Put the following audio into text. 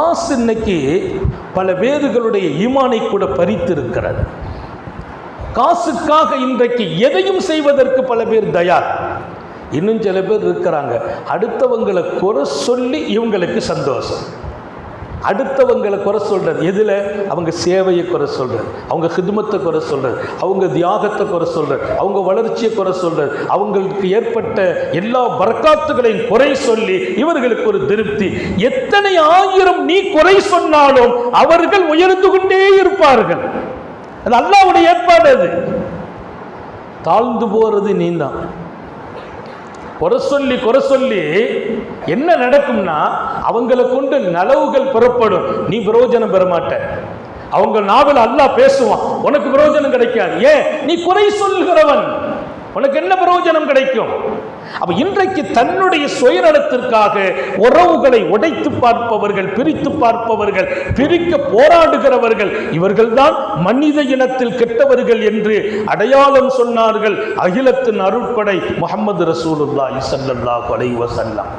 காசு இன்னைக்கு பல பேர்களுடைய ஈமானை கூட பறித்திருக்கிறது. காசுக்காக இன்றைக்கு எதையும் செய்வதற்கு பல பேர் தயார். இன்னும் சில பேர் இருக்கிறாங்க. அடுத்தவங்களை குறை சொல்லி இவங்களுக்கு சந்தோஷம். அடுத்தவங்களை குறை சொல்கிறது எதில்? அவங்க சேவையை குறை சொல்கிறது அவங்க ஹிதுமத்தை குறை சொல்கிறது அவங்க தியாகத்தை குறை சொல்கிறது அவங்க வளர்ச்சியை குறை சொல்கிறது அவங்களுக்கு ஏற்பட்ட எல்லா பரக்காத்துகளையும் குறை சொல்லி இவர்களுக்கு ஒரு திருப்தி. எத்தனை ஆயிரம் நீ குறை சொன்னாலும் அவர்கள் உயர்ந்து கொண்டே இருப்பார்கள். அது அல்லாவுடைய ஏற்பாடு அது. தாழ்ந்து போறது நீதான் குறை சொல்லி குறை சொல்லி என்ன நடக்கும்னா அவங்கள கொண்டு நலவுகள் பெறப்படும். நீ பிரயோஜனம் பெற மாட்ட. அவங்க நாவல் அல்லாஹ் பேசுவான். உனக்கு பிரயோஜனம் கிடைக்காது. ஏன்? நீ குறை சொல்கிறவன் உனக்கு என்ன பிரயோஜனம் கிடைக்கும்? அப்ப இன்றைக்கு தன்னுடைய சுயநலத்திற்காக உறவுகளை உடைத்து பார்ப்பவர்கள் பிரித்து பார்ப்பவர்கள் பிரிக்க போராடுகிறவர்கள் இவர்கள்தான் மனித இனத்தில் கெட்டவர்கள் என்று அடையாளம் சொன்னார்கள் அகிலத்தின் அருட்படை முகமது ரசூலுல்லாஹி ஸல்லல்லாஹு அலைஹி வஸல்லம்.